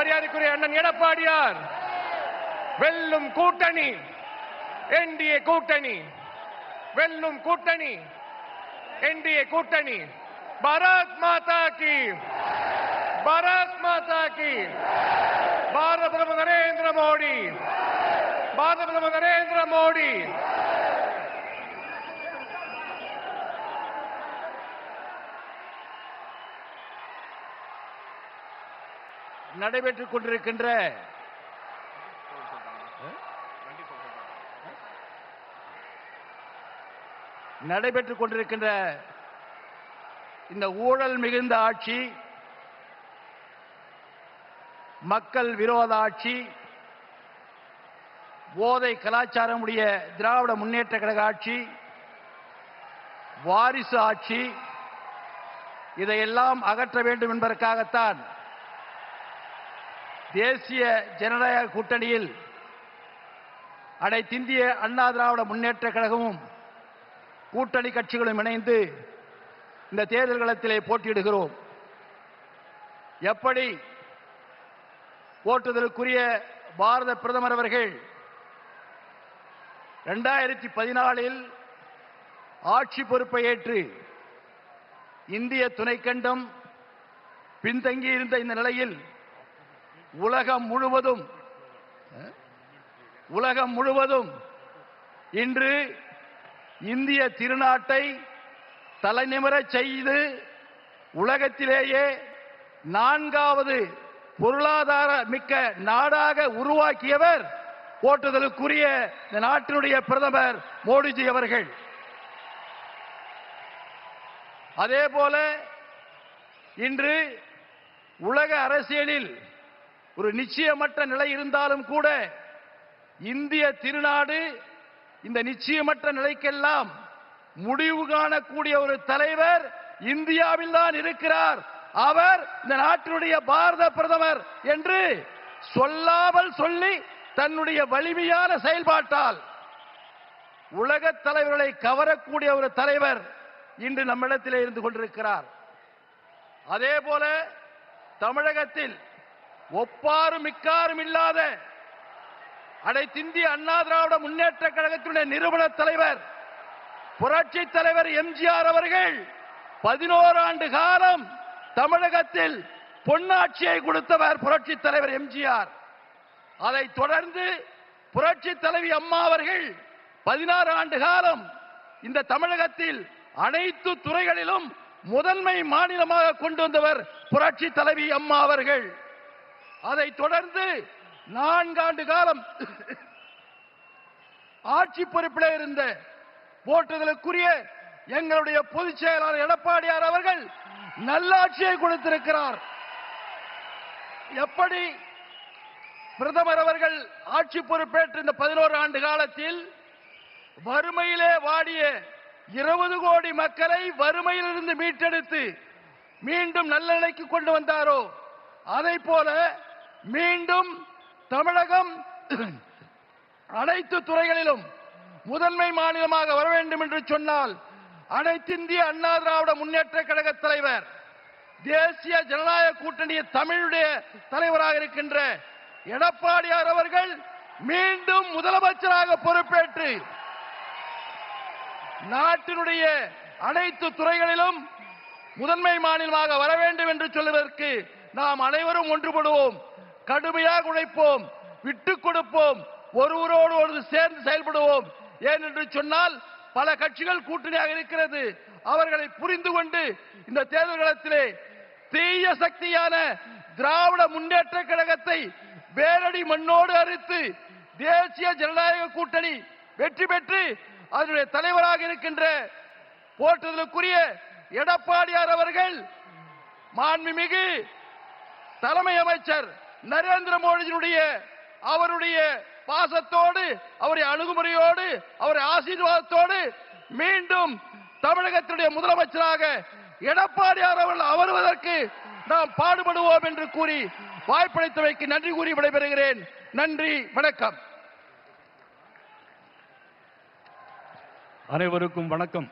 மரியாதைக்குரிய அண்ணன் எடப்பாடியார். வெல்லும் கூட்டணி என்டிஏ கூட்டணி வெல்லும் கூட்டணி என்டிஏ கூட்டணி. பாரத் மாதா கி பாரத் மாதா கி பாரத பிரதமர் நரேந்திர மோடி. பாரத பிரதமர் நரேந்திர மோடி. நடைபெற்றுக் கொண்டிருக்கின்ற நடைபெற்றுக் கொண்டிருக்கின்ற இந்த ஊழல் மிகுந்த ஆட்சி மக்கள் விரோத ஆட்சி போதை கலாச்சாரம் உடைய திராவிட முன்னேற்ற கழக ஆட்சி வாரிசு ஆட்சி இதையெல்லாம் அகற்ற வேண்டும் என்பதற்காகத்தான் தேசிய ஜனநாயக கூட்டணியில் அனைத்திந்திய அண்ணா திராவிட முன்னேற்ற கழகமும் கூட்டணி கட்சிகளும் இணைந்து இந்த தேர்தல் களத்திலே போட்டியிடுகிறோம். எப்படி போற்றுதலுக்குரிய பாரத பிரதமர் அவர்கள் இரண்டாயிரத்தி பதினாலில் ஆட்சி பொறுப்பை ஏற்று இந்திய துணைக்கண்டம் பின்தங்கியிருந்த இந்த நிலையில் உலகம் முழுவதும் உலகம் முழுவதும் இன்று இந்திய திருநாட்டை தலைநிமிரச் செய்து உலகத்திலேயே நான்காவது பொருளாதார மிக்க நாடாக உருவாக்கியவர் போற்றுதலுக்குரிய இந்த நாட்டினுடைய பிரதமர் மோடிஜி அவர்கள். அதே போல இன்று உலக அரசியலில் ஒரு நிச்சயமற்ற நிலை இருந்தாலும் கூட இந்திய திருநாடு இந்த நிச்சயமற்ற நிலைக்கெல்லாம் முடிவு காணக்கூடிய ஒரு தலைவர் இந்தியாவில் தான் இருக்கிறார். அவர் இந்த நாட்டினுடைய பாரத பிரதமர் என்று சொல்லாமல் சொல்லி தன்னுடைய வலிமையான செயல்பாட்டால் உலக தலைவர்களை கவரக்கூடிய ஒரு தலைவர் இன்று நம்மிடத்திலே இருந்து கொண்டிருக்கிறார். அதே போல தமிழகத்தில் ஒப்பாரும் மிக்காரும் இல்லாத அனைத்திந்திய அண்ணா திராவிட முன்னேற்ற கழகத்தினுடைய நிறுவன தலைவர் புரட்சி தலைவர் எம்ஜிஆர் அவர்கள் பதினோரு ஆண்டு காலம் தமிழகத்தில் பொன்னாட்சியை கொடுத்தவர் புரட்சி தலைவர் எம்ஜிஆர். அதை தொடர்ந்து புரட்சி தலைவி அம்மா அவர்கள் பதினாறு ஆண்டு காலம் இந்த தமிழகத்தில் அனைத்து துறைகளிலும் முதன்மை மாநிலமாக கொண்டு வந்தவர் புரட்சி தலைவி அம்மா அவர்கள். அதை தொடர்ந்து நான்காண்டு காலம் ஆட்சி பொறுப்பில் இருந்த போற்றுதலுக்குரிய எங்களுடைய பொதுச் செயலாளர் எடப்பாடியார் அவர்கள் நல்லாட்சியை கொடுத்திருக்கிறார். எப்படி பிரதமர் அவர்கள் ஆட்சி பொறுப்பேற்ற இந்த பதினோரு ஆண்டு காலத்தில் வறுமையிலே வாடிய இருபது கோடி மக்களை வறுமையிலிருந்து மீட்டெடுத்து மீண்டும் நல்ல நிலைக்கு கொண்டு வந்தாரோ? அதை போல மீண்டும் தமிழகம் அனைத்து துறைகளிலும் முதன்மை மாநிலமாக வர வேண்டும் என்று சொன்னால் அனைத்திந்திய அண்ணா திராவிட முன்னேற்ற கழக தலைவர் தேசிய ஜனநாயக கூட்டணிய தமிழுடைய தலைவராக இருக்கின்ற எடப்பாடியார் அவர்கள் மீண்டும் முதலமைச்சராக பொறுப்பேற்று நாட்டினுடைய அனைத்து துறைகளிலும் முதன்மை மாநிலமாக வர வேண்டும் என்று சொல்வதற்கு நாம் அனைவரும் ஒன்றுபடுவோம். கடுமையாக உழைப்போம் விட்டுக் கொடுப்போம் ஒருவரோடு ஒரு சேர்ந்து செயல்படுவோம். ஏனென்று சொன்னால் பல கட்சிகள் கூட்டணியாக இருக்கிறது. அவர்களை புரிந்து கொண்டு இந்த தேர்தல் களத்திலே தீய சக்தியான திராவிட முன்னேற்ற கழகத்தை வேரடி மண்ணோடு அறுத்து தேசிய ஜனநாயக கூட்டணி வெற்றி பெற்று அதனுடைய தலைவராக இருக்கின்ற போற்றுதலுக்குரிய எடப்பாடியார் அவர்கள் மாண்புமிகு தலைமை அமைச்சர் நரேந்திர மோடியினுடைய அவருடைய பாசத்தோடு அவருடைய அணுகுமுறையோடு அவருடைய ஆசீர்வாதத்தோடு மீண்டும் தமிழகத்தினுடைய முதலமைச்சராக எடப்பாடியார் அவர்கள் அவருவதற்கு நாம் பாடுபடுவோம் என்று கூறி வாய்ப்பளித்தவைக்கு நன்றி கூறி விடைபெறுகிறேன். நன்றி வணக்கம். அனைவருக்கும் வணக்கம்.